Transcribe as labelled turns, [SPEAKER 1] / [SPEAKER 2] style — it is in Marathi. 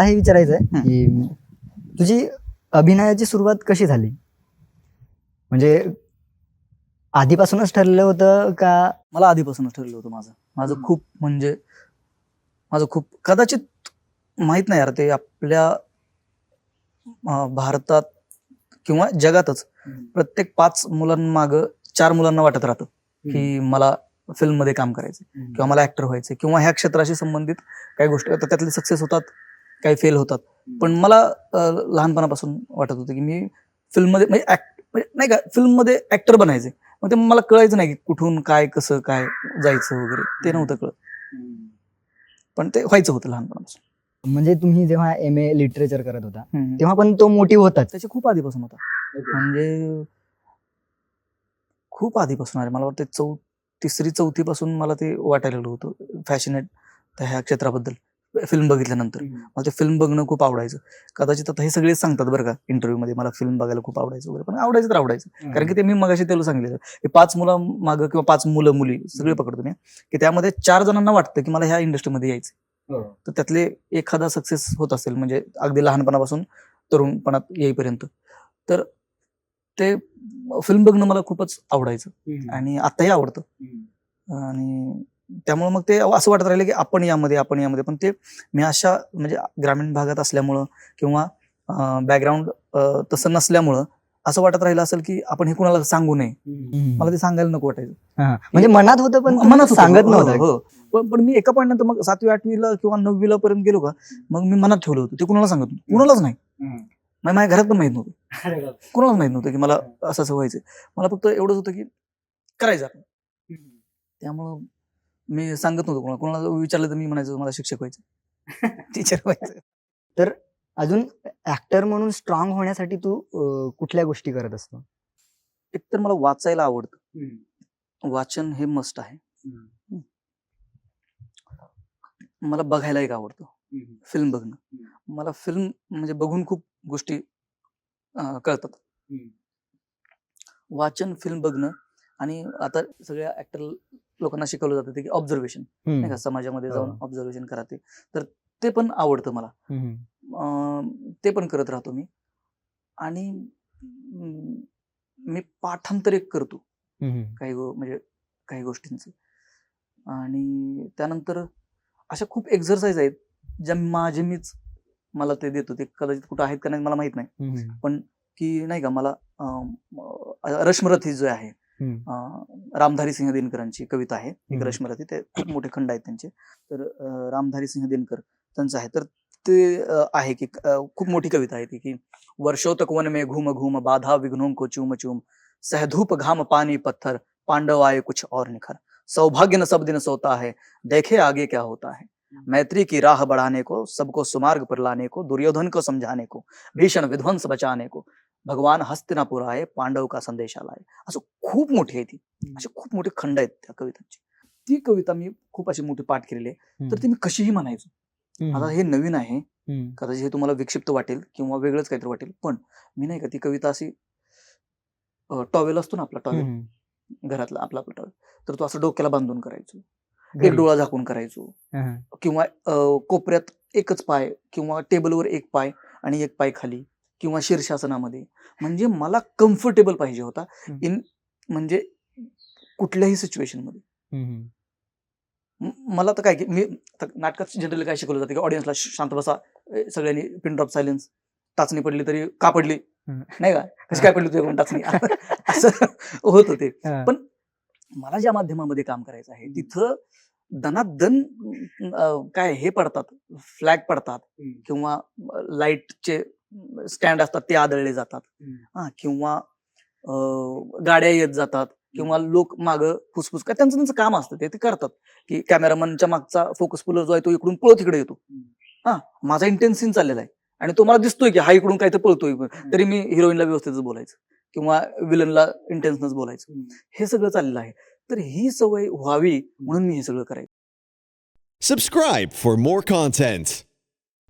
[SPEAKER 1] आता हे. विचारायचं आहे. की तुझी अभिनयाची सुरुवात कशी झाली? म्हणजे आधीपासूनच ठरलेलं होतं का?
[SPEAKER 2] मला आधीपासूनच ठरलं होतं माझं. माझं. खूप म्हणजे माझं खूप कदाचित माहीत नाही यार ते आपल्या भारतात किंवा जगातच प्रत्येक पाच मुलांमाग चार मुलांना वाटत राहतं की मला फिल्ममध्ये काम करायचं किंवा मला ऍक्टर व्हायचं किंवा ह्या क्षेत्राशी संबंधित काही गोष्टी त्यातले सक्सेस होतात काही फेल होतात. पण मला लहानपणापासून वाटत होतं की मी फिल्ममध्ये म्हणजे act- म्हणजे नाही का फिल्ममध्ये ऍक्टर बनायचे. मग ते मला कळायचं नाही की कुठून काय कसं काय जायचं वगैरे. ते नव्हतं कळत. पण ते व्हायचं होतं लहानपणापासून.
[SPEAKER 1] म्हणजे तुम्ही जेव्हा एम ए लिटरेचर करत होता. तेव्हा पण तो मोटिव्ह होताच?
[SPEAKER 2] त्याचे खूप आधीपासून होता. म्हणजे खूप आधीपासून अरे मला वाटतं चौ तिसरी चौथी पासून मला ते वाटायला लागलं होतं. फॅशनेट त्या ह्या क्षेत्राबद्दल. फिल्म बघितल्यानंतर. मला ते फिल्म बघणं खूप आवडायचं. कदाचित आता हे सगळेच सांगतात बरं का इंटरव्ह्यू मध्ये मला फिल्म बघायला खूप आवडायचं वगैरे पण आवडायचं तर आवडायचं. कारण की ते मी मगाशी त्याला सांगितलं हे पाच मुलं मागं किंवा पाच मुलं मुली सगळे पकडतो मी की त्यामध्ये चार जणांना वाटतं की मला ह्या इंडस्ट्रीमध्ये यायचं तर त्यातले एखादा सक्सेस होत असेल म्हणजे अगदी लहानपणापासून तरुणपणात येईपर्यंत. तर ते फिल्म बघणं मला खूपच आवडायचं आणि आताही आवडतं. आणि त्यामुळे मग ते असं वाटत राहिलं की आपण यामध्ये आपण यामध्ये. पण ते मी अशा म्हणजे ग्रामीण भागात असल्यामुळं किंवा बॅकग्राऊंड तसं नसल्यामुळं असं वाटत राहिलं असेल की आपण हे कुणाला सांगू नये. मला ते सांगायला नको वाटायचं.
[SPEAKER 1] म्हणजे मनात होतं पण
[SPEAKER 2] मनात होतं.
[SPEAKER 1] सांगत
[SPEAKER 2] हो,
[SPEAKER 1] नव्हतं.
[SPEAKER 2] हो. पण पण मी एका पॉईंट नंतर मग सातवी आठवीला किंवा नववीला पर्यंत गेलो का मग मी मनात ठेवलं होतं. ते कुणाला सांगत नव्हतं. कुणालाच नाही. माझ्या घरात पण माहीत नव्हतं. कुणालाच माहीत नव्हतं की मला असं असं व्हायचं मला फक्त एवढंच होतं की करायचं आपण. त्यामुळं मी सांगत नव्हतो कोणाला. कोणाला विचारलं तर मी म्हणायचं मला शिक्षक व्हायचं टीचर व्हायचं
[SPEAKER 1] अजून ऍक्टर म्हणून स्ट्रॉंग होण्यासाठी तू कुठल्या गोष्टी करत असतो?
[SPEAKER 2] एकतर मला वाचायला आवडतं. वाचन हे मस्ट आहे. मला बघायला एक आवडतं. फिल्म बघणं. मला फिल्म म्हणजे बघून खूप गोष्टी कळतात. वाचन फिल्म बघणं आणि आता सगळ्या ऍक्टर लोकांना शिकवलं जातं ते की ऑब्झर्वेशन नाही का? समाजामध्ये जाऊन
[SPEAKER 1] हो.
[SPEAKER 2] ऑब्झर्वेशन करा ते तर ते पण आवडतं मला. ते पण करत राहतो मी. आणि मी पाठांतर एक करतो. काही म्हणजे काही गोष्टींचे. आणि त्यानंतर अशा खूप एक्झरसाईज आहेत ज्या माझे मीच मला ते देतो. ते कदाचित कुठं आहेत का नाही मला माहीत नाही.
[SPEAKER 1] हम्म.
[SPEAKER 2] की नाही का मला रश्मरथ ही जो आहे रामधारी सिंह दिनकरांची कविता आहे. एक
[SPEAKER 1] हम्म.
[SPEAKER 2] रश्मरथी ते खूप मोठे खंड आहेत त्यांचे. तर रामधारी सिंह दिनकर त्यांचं आहे. तर ते आहे की खूप मोठी कविता आहे ती की वर्षो तक वन में घूम घूम बाधा विघ्नों को चूम चूम सहधूप घाम पानी पत्थर पांडव आए कुछ और निखर। सौभाग्य न सब दिन सोता है देखे आगे क्या होता है। मैत्री की राह बढ़ाने को सबको सुमार्ग पर लाने को दुर्योधन को समझाने को भीषण विध्वंस बचाने को भगवान हस्तिनापुर आए पांडव का संदेश आलाय असं खूप मोठी आहे ती. असे खूप मोठे खंड आहेत त्या कवितांची. ती कविता मी खूप अशी मोठी पाठ केलेली आहे. तर ती मी कशीही म्हणायचो. आता हे नवीन आहे. कदाचित हे तुम्हाला विक्षिप्त वाटेल किंवा वेगळंच काहीतरी वाटेल. पण मी नाही का ती कविता अशी टॉवेल असतो ना आपला टॉवेल. घरातला आपला आपला टॉवेल. तर तो असं डोक्याला बांधून करायचो. एक. डोळा झाकून करायचो. किंवा कोपऱ्यात एकच पाय किंवा टेबलवर एक पाय आणि एक पाय खाली. किंवा शीर्षासनामध्ये. म्हणजे मला कम्फर्टेबल पाहिजे होता. इन म्हणजे कुठल्याही सिच्युएशनमध्ये.
[SPEAKER 1] हम्म.
[SPEAKER 2] म- मला तर काय की मी नाटकात जनरली काय शिकवलं जातं की ऑडियन्सला शांत बसा सगळ्यांनी पिन ड्रॉप सायलेन्स टाचणी पडली तरी का पडली. नाही का? कशी काय पडली तुझ्या टाचणी? असं होत ते. पण मला ज्या माध्यमामध्ये काम करायचं आहे तिथं दनादन काय हे पडतात फ्लॅग पडतात किंवा लाईटचे स्टँड असतात ते आदळले जातात. हा किंवा गाड्या येत जातात किंवा लोक माग फुसफुस काय त्यांचं त्यांचं काम असतं ते ते करतात. की कॅमेरामनच्या मागचा फोकस पुलर जो आहे तो इकडून पळत इकडे येतो. हा माझा इंटेन्स सीन चाललेला आहे. आणि तो मला दिसतोय की हा इकडून काय तर पळतोय. तरी मी हिरोईनला व्यवस्थितच बोलायचं किंवा विलनला इंटेन्सनच बोलायचं. हे सगळं चाललेलं आहे. तर ही सवय व्हावी म्हणून मी हे सगळं करायचं.
[SPEAKER 3] Subscribe for more content.